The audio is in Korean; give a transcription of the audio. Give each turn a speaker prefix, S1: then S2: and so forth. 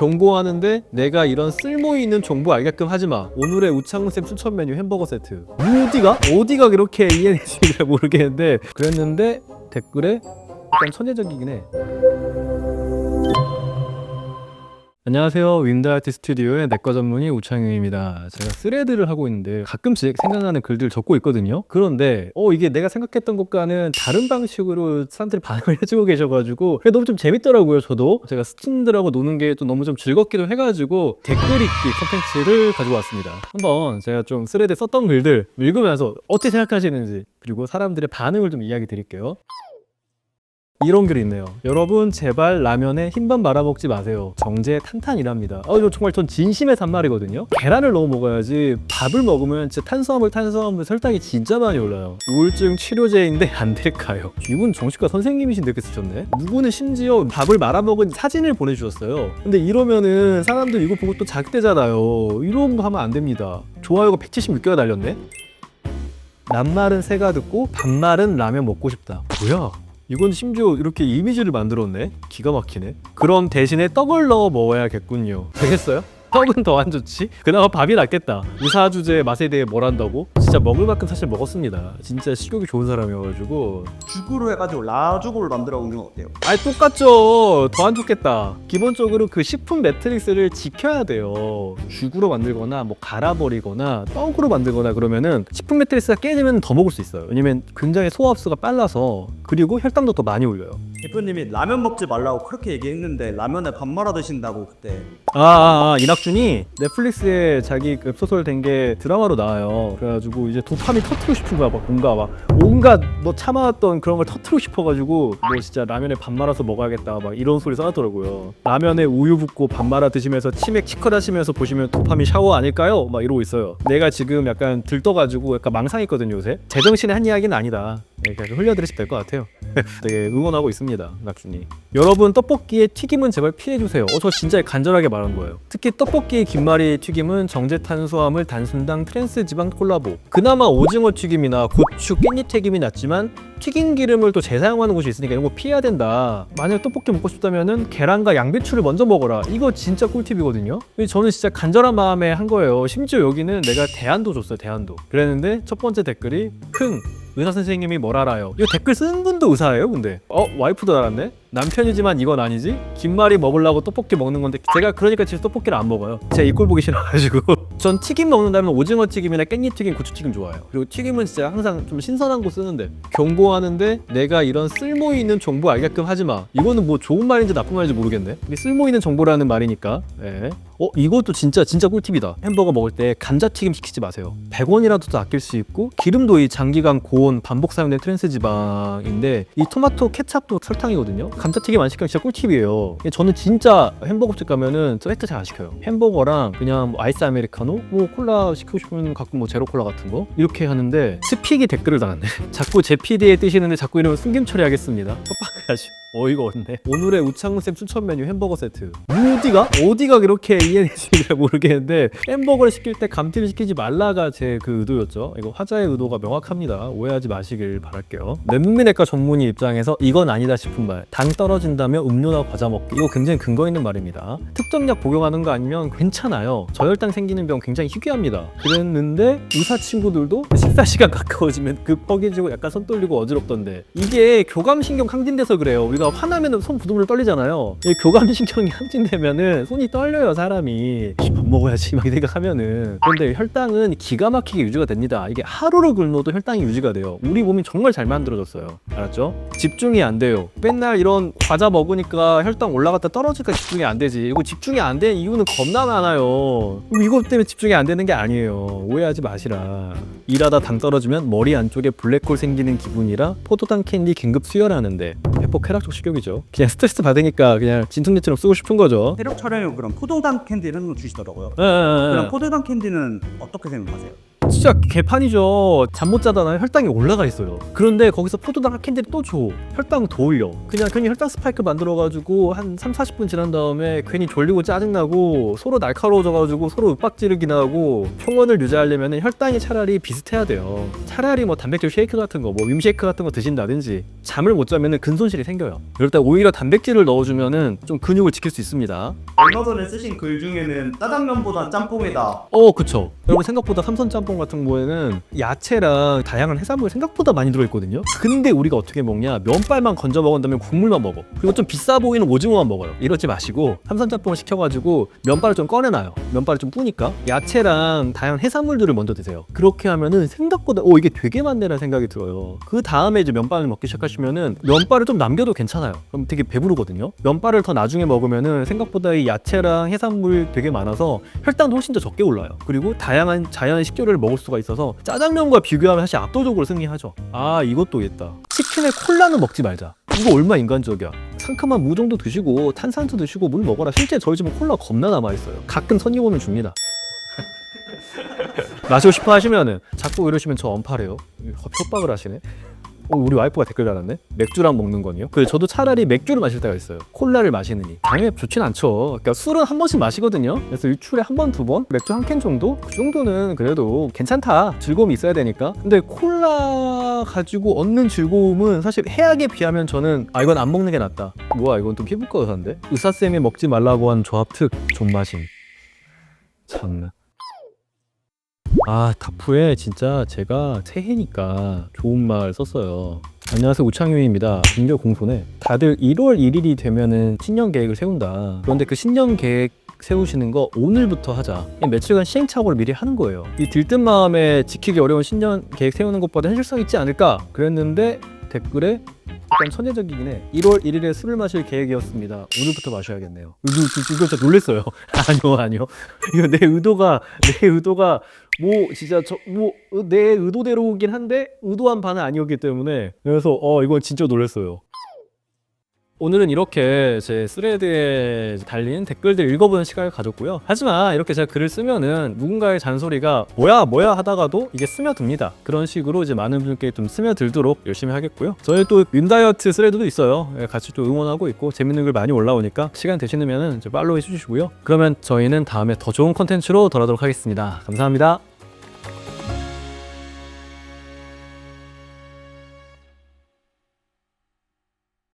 S1: 경고하는데 내가 이런 쓸모 있는 정보 알게끔 하지 마. 오늘의 우창훈 쌤 추천 메뉴 햄버거 세트. 어디가 어디가 그렇게 잘 모르겠는데 그랬는데 댓글에 약간 천재적이긴 해. 안녕하세요. 윈드아트 스튜디오의 내과 전문의 우창윤입니다. 제가 스레드를 하고 있는데 가끔씩 생각나는 글들을 적고 있거든요. 그런데 어 이게 내가 생각했던 것과는 다른 방식으로 사람들이 반응을 해주고 계셔가지고 너무 좀 재밌더라고요. 저도 제가 스stud들하고 노는 게 또 너무 좀 즐겁기도 해가지고 댓글 읽기 컨텐츠를 가지고 왔습니다. 한번 제가 좀 스레드 썼던 글들 읽으면서 어떻게 생각하시는지 그리고 사람들의 반응을 좀 이야기 드릴게요. 이런 글이 있네요. 여러분 제발 라면에 흰밥 말아먹지 마세요. 정제 탄탄이랍니다. 어 이거 정말 전 진심의 산말이거든요. 계란을 넣어 먹어야지 밥을 먹으면 진짜 탄수화물 탄수화물 설탕이 진짜 많이 올라요. 우울증 치료제인데 안 될까요? 이분 정신과 선생님이신데 이렇게 쓰셨네. 누구는 심지어 밥을 말아먹은 사진을 보내주셨어요. 근데 이러면은 사람들 이거 보고 또 자극되잖아요. 이런 거 하면 안 됩니다. 좋아요가 176개가 달렸네. 낱말은 새가 듣고 반말은 라면 먹고 싶다. 뭐야? 이건 심지어 이렇게 이미지를 만들었네. 기가 막히네. 그럼 대신에 떡을 넣어 먹어야겠군요. 되겠어요? 떡은 더 안 좋지? 그나마 밥이 낫겠다. 의사 주제의 맛에 대해 뭘 한다고? 진짜 먹을 만큼 사실 먹었습니다. 진짜 식욕이 좋은 사람이어가지고.
S2: 죽으로 해가지고 라죽을 만들어 먹는 건 어때요?
S1: 아이 똑같죠. 더 안 좋겠다. 기본적으로 그 식품 매트릭스를 지켜야 돼요. 죽으로 만들거나 뭐 갈아버리거나 떡으로 만들거나 그러면은 식품 매트릭스가 깨지면 더 먹을 수 있어요. 왜냐면 굉장히 소화 흡수가 빨라서 그리고 혈당도 더 많이 올려요.
S2: 대표님이 라면 먹지 말라고 그렇게 얘기했는데 라면에 밥 말아 드신다고 그때
S1: 아, 아, 아 이낙 준이 넷플릭스에 자기 그 웹소설 된 게 드라마로 나와요. 그래가지고 이제 도파민 터트리고 싶은 거야. 막 뭔가 막 온갖 뭐 참아왔던 그런 걸 터트리고 싶어가지고 뭐 진짜 라면에 밥 말아서 먹어야겠다. 막 이런 소리 써놨더라고요. 라면에 우유 붓고 밥 말아 드시면서 치맥 치컷하시면서 보시면 도파민 샤워 아닐까요? 막 이러고 있어요. 내가 지금 약간 들떠가지고 약간 망상했거든요 요새. 제정신의 한 이야기는 아니다. 네, 그냥 흘려드리시면 될 것 같아요. 되게 응원하고 있습니다, 낙준이. 여러분 떡볶이에 튀김은 제발 피해주세요. 어, 저 진짜 간절하게 말한 거예요. 특히 떡 볶이 김말이 튀김은 정제 탄수화물, 단순당, 트랜스 지방 콜라보. 그나마 오징어 튀김이나 고추 깻잎 튀김이 낫지만 튀긴 기름을 또 재사용하는 곳이 있으니까 이런 거 피해야 된다. 만약 떡볶이 먹고 싶다면은 계란과 양배추를 먼저 먹어라. 이거 진짜 꿀팁이거든요. 저는 진짜 간절한 마음에 한 거예요. 심지어 여기는 내가 대안도 줬어요. 대안도. 그랬는데 첫 번째 댓글이 흥 의사 선생님이 뭘 알아요? 이거 댓글 쓴 분도 의사예요, 근데. 어, 와이프도 알았네. 남편이지만 이건 아니지. 김말이 먹으려고 떡볶이 먹는 건데 제가 그러니까 집에서 떡볶이를 안 먹어요. 제가 이 꼴 보기 싫어가지고. 전 튀김 먹는다면 오징어 튀김이나 깻잎 튀김, 고추 튀김 좋아해요. 그리고 튀김은 진짜 항상 좀 신선한 거 쓰는데 경고하는데 내가 이런 쓸모 있는 정보 알게끔 하지 마. 이거는 뭐 좋은 말인지 나쁜 말인지 모르겠네. 쓸모 있는 정보라는 말이니까. 예. 어 이것도 진짜 진짜 꿀팁이다. 햄버거 먹을 때 감자튀김 시키지 마세요. 100원이라도 더 아낄 수 있고 기름도 이 장기간 고온 반복 사용된 트랜스 지방인데 이 토마토 케찹도 설탕이거든요. 감자튀김 안 시키면 진짜 꿀팁이에요. 저는 진짜 햄버거집 가면은 세트 잘 안 시켜요. 햄버거랑 그냥 뭐 아이스 아메리카노, 뭐 콜라 시키고 싶으면 가끔 뭐 제로 콜라 같은 거 이렇게 하는데 스픽이 댓글을 달았네. 자꾸 제 PD에 뜨시는데 자꾸 이러면 숨김 처리하겠습니다. 빡빡하지. 어이가 없네. 오늘의 우창훈 쌤 추천 메뉴 햄버거 세트. 어디가 어디가 그렇게 이해했는지 잘 모르겠는데 햄버거를 시킬 때 감튀를 시키지 말라가 제 그 의도였죠. 이거 화자의 의도가 명확합니다. 오해하지 마시길 바랄게요. 면민외과 전문의 입장에서 이건 아니다 싶은 말. 당 떨어진다며 음료나 과자 먹기. 이거 굉장히 근거 있는 말입니다. 특정 약 복용하는 거 아니면 괜찮아요. 저혈당 생기는 병 굉장히 희귀합니다. 그랬는데 의사 친구들도 식사 시간 가까워지면 급 허기지고 약간 손 떨리고 어지럽던데 이게 교감신경 항진돼서 그래요. 우리가 화나면 손 부들부들 떨리잖아요. 이 교감신경이 항진되면은 손이 떨려요 사람이. 씨, 밥 먹어야지 막 생각하면은. 그런데 혈당은 기가 막히게 유지가 됩니다. 이게 하루를 굶어도 혈당이 유지가 돼요. 우리 몸이 정말 잘 만들어졌어요. 알았죠? 집중이 안 돼요. 맨날 이런 과자 먹으니까 혈당 올라갔다 떨어지니까 집중이 안 되지. 이거 집중이 안 되는 이유는 겁나 많아요. 이것 때문에 집중이 안 되는 게 아니에요. 오해하지 마시라. 일하다 당 떨어지면 머리 안쪽에 블랙홀 생기는 기분이라 포도당 캔디 긴급 수혈하는데 배포 쾌락적 식욕이죠. 그냥 스트레스 받으니까 그냥 진통제처럼 쓰고 싶은 거죠.
S2: 세력 촬영에 그럼 포도당 캔디를 주시더라고요.
S1: 예, 예, 예.
S2: 그럼 포도당 캔디는 어떻게 생각하세요?
S1: 진짜 개판이죠. 잠 못 자다가 혈당이 올라가 있어요. 그런데 거기서 포도당 캔디를 또 줘. 혈당 더 올려. 그냥 괜히 혈당 스파이크 만들어가지고 한 3, 40분 지난 다음에 괜히 졸리고 짜증나고 서로 날카로워져가지고 서로 윽박지르기나 하고 평온을 유지하려면 혈당이 차라리 비슷해야 돼요. 차라리 뭐 단백질 쉐이크 같은 거, 뭐 윈쉐이크 같은 거 드신다든지 잠을 못 자면 근손실이 생겨요. 이럴 때 오히려 단백질을 넣어주면은 좀 근육을 지킬 수 있습니다.
S2: 얼마 전에 쓰신 글 중에는 짜장면보다 짬뽕이다.
S1: 어, 그쵸. 여러분 생각보다 삼선 짬뽕 같은 거에는 야채랑 다양한 해산물이 생각보다 많이 들어있거든요. 근데 우리가 어떻게 먹냐? 면발만 건져 먹은 다음에 국물만 먹어. 그리고 좀 비싸 보이는 오징어만 먹어요. 이러지 마시고 삼선 짬뽕을 시켜가지고 면발을 좀 꺼내놔요. 면발을 좀 뿌니까 야채랑 다양한 해산물들을 먼저 드세요. 그렇게 하면은 생각보다 오 이게 되게 많네라는 생각이 들어요. 그 다음에 이제 면발을 먹기 시작하시면은 면발을 좀 남겨도 괜찮아요. 그럼 되게 배부르거든요. 면발을 더 나중에 먹으면은 생각보다 이 야채랑 해산물 되게 많아서 혈당도 훨씬 더 적게 올라요. 그리고 다양한 자연 식재료를 먹을 수가 있어서 짜장면과 비교하면 사실 압도적으로 승리하죠. 아 이것도 있다. 치킨에 콜라는 먹지 말자. 이거 얼마 인간적이야. 상큼한 무 정도 드시고 탄산수 드시고 물 먹어라. 실제 저희 집은 콜라 겁나 남아 있어요. 가끔 손님 오면 줍니다. 마시고 싶어 하시면은 자꾸 이러시면 저 언팔해요. 협박을 하시네. 어, 우리 와이프가 댓글 달았네. 맥주랑 먹는 거니요? 그 저도 차라리 맥주를 마실 때가 있어요. 콜라를 마시느니. 당연히 좋진 않죠. 그러니까 술은 한 번씩 마시거든요. 그래서 일주일에 한 번, 두 번, 맥주 한 캔 정도? 그 정도는 그래도 괜찮다. 즐거움이 있어야 되니까. 근데 콜라 가지고 얻는 즐거움은 사실 해악에 비하면 저는 아 이건 안 먹는 게 낫다. 뭐야 이건 또 피부과 의사인데? 의사쌤이 먹지 말라고 한 조합 특 존맛임. 참나. 아 다프에 진짜 제가 새해니까 좋은 말 썼어요. 안녕하세요 우창윤입니다. 인교 공손해. 다들 1월 1일이 되면은 신년 계획을 세운다. 그런데 그 신년 계획 세우시는 거 오늘부터 하자. 이 며칠간 시행착오를 미리 하는 거예요. 이 들뜬 마음에 지키기 어려운 신년 계획 세우는 것보다 현실성 있지 않을까? 그랬는데 댓글에 약간 천재적이긴 해. 1월 1일에 술을 마실 계획이었습니다. 오늘부터 마셔야겠네요. 이거, 이거, 진짜 놀랬어요. 아니요, 아니요. 이거 내 의도가 내 의도가 뭐 진짜 저 뭐 내 의도대로긴 한데 의도한 바는 아니었기 때문에 그래서 어 이건 진짜 놀랐어요. 오늘은 이렇게 제 스레드에 달린 댓글들 읽어보는 시간을 가졌고요. 하지만 이렇게 제가 글을 쓰면은 누군가의 잔소리가 뭐야 뭐야 하다가도 이게 스며듭니다. 그런 식으로 이제 많은 분께 좀 스며들도록 열심히 하겠고요. 저희 또 윤다이어트 스레드도 있어요. 예, 같이 또 응원하고 있고 재밌는 글 많이 올라오니까 시간 되시면은 이제 팔로우 해주시고요. 그러면 저희는 다음에 더 좋은 컨텐츠로 돌아오도록 하겠습니다. 감사합니다.